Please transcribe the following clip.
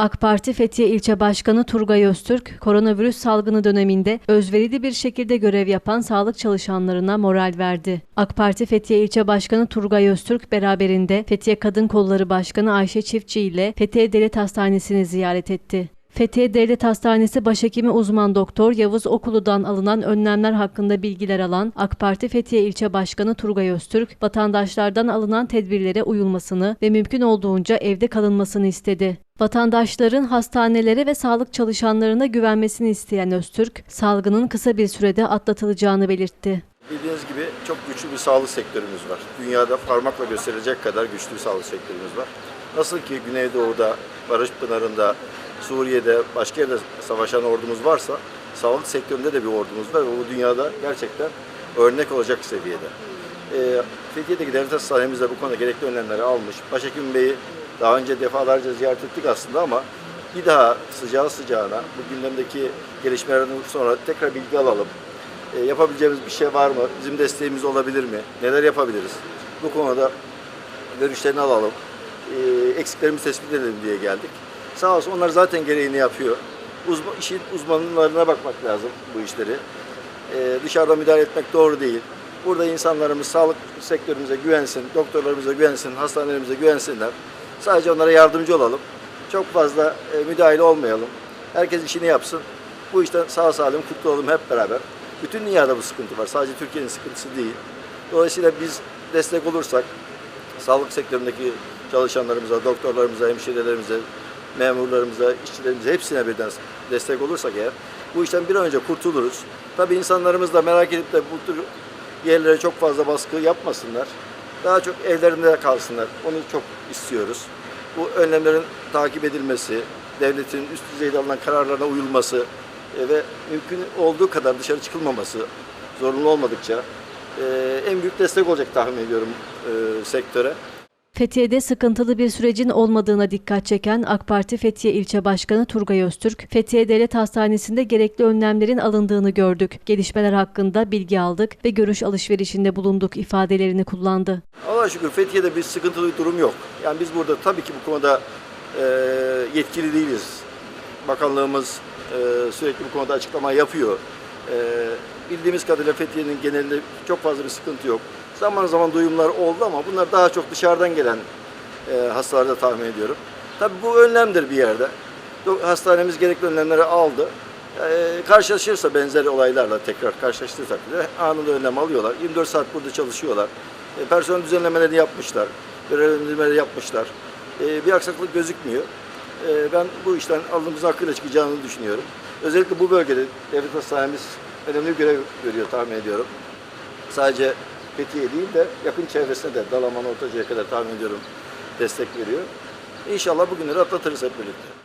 AK Parti Fethiye İlçe Başkanı Turgay Öztürk, koronavirüs salgını döneminde özverili bir şekilde görev yapan sağlık çalışanlarına moral verdi. AK Parti Fethiye İlçe Başkanı Turgay Öztürk beraberinde Fethiye Kadın Kolları Başkanı Ayşe Çiftçi ile Fethiye Devlet Hastanesi'ni ziyaret etti. Fethiye Devlet Hastanesi Başhekimi uzman doktor Yavuz Okulu'dan alınan önlemler hakkında bilgiler alan AK Parti Fethiye İlçe Başkanı Turgay Öztürk, vatandaşlardan alınan tedbirlere uyulmasını ve mümkün olduğunca evde kalınmasını istedi. Vatandaşların hastanelere ve sağlık çalışanlarına güvenmesini isteyen Öztürk, salgının kısa bir sürede atlatılacağını belirtti. Bildiğiniz gibi çok güçlü bir sağlık sektörümüz var. Dünyada parmakla gösterilecek kadar güçlü bir sağlık sektörümüz var. Nasıl ki Güneydoğu'da, Barış Pınarı'nda, Suriye'de, başka yerde savaşan ordumuz varsa, sağlık sektöründe de bir ordumuz var ve bu dünyada gerçekten örnek olacak seviyede. Ee, Fethiye'deki devlet hastanemizde bu konuda gerekli önlemleri almış. Başhekim Bey'i daha önce defalarca ziyaret ettik aslında ama bir daha sıcağı sıcağına bu gündemdeki gelişmelerden sonra tekrar bilgi alalım. E, yapabileceğimiz bir şey var mı? Bizim desteğimiz olabilir mi? Neler yapabiliriz? Bu konuda görüşlerini alalım. E, eksiklerimizi tespit edelim diye geldik. Sağ olsun onlar zaten gereğini yapıyor. Uzman, işin uzmanlarına bakmak lazım bu işleri. E, dışarıda müdahale etmek doğru değil. Burada insanlarımız sağlık sektörümüze güvensin, doktorlarımıza güvensin, hastanelerimize güvensinler. Sadece onlara yardımcı olalım. Çok fazla e, müdahale olmayalım. Herkes işini yapsın. Bu işten sağ salim kurtulalım hep beraber. Bütün dünyada bu sıkıntı var. Sadece Türkiye'nin sıkıntısı değil. Dolayısıyla biz destek olursak sağlık sektöründeki çalışanlarımıza, doktorlarımıza, hemşirelerimize, memurlarımıza, işçilerimize hepsine birden destek olursak eğer bu işten bir an önce kurtuluruz. Tabii insanlarımız da merak edip de bu tür yerlere çok fazla baskı yapmasınlar. Daha çok evlerinde kalsınlar. Onu çok istiyoruz. Bu önlemlerin takip edilmesi, devletin üst düzeyde alınan kararlarına uyulması e, ve mümkün olduğu kadar dışarı çıkılmaması zorunlu olmadıkça e, en büyük destek olacak tahmin ediyorum e, sektöre. Fethiye'de sıkıntılı bir sürecin olmadığına dikkat çeken AK Parti Fethiye İlçe Başkanı Turgay Öztürk, Fethiye Devlet Hastanesi'nde gerekli önlemlerin alındığını gördük. Gelişmeler hakkında bilgi aldık ve görüş alışverişinde bulunduk ifadelerini kullandı. Allah'a şükür Fethiye'de bir sıkıntılı bir durum yok. Yani biz burada tabii ki bu konuda e, yetkili değiliz. Bakanlığımız e, sürekli bu konuda açıklama yapıyor. E, bildiğimiz kadarıyla Fethiye'nin genelinde çok fazla bir sıkıntı yok. Zaman zaman duyumlar oldu ama bunlar daha çok dışarıdan gelen e, hastalarda tahmin ediyorum. Tabii bu önlemdir bir yerde. Hastanemiz gerekli önlemleri aldı. E, karşılaşırsa benzer olaylarla tekrar karşılaştığı takdirde anında önlem alıyorlar. 24 saat burada çalışıyorlar. E, personel düzenlemelerini yapmışlar. Görevlendirmeleri yapmışlar. E, bir aksaklık gözükmüyor. E, ben bu işten aldığımız hakkıyla çıkacağını düşünüyorum. Özellikle bu bölgede devlet hastanemiz önemli bir görev görüyor tahmin ediyorum. Sadece Fethiye değil de yakın çevresine de Dalaman Ortaca'ya kadar tahmin ediyorum destek veriyor. İnşallah bugünleri atlatırız hep birlikte.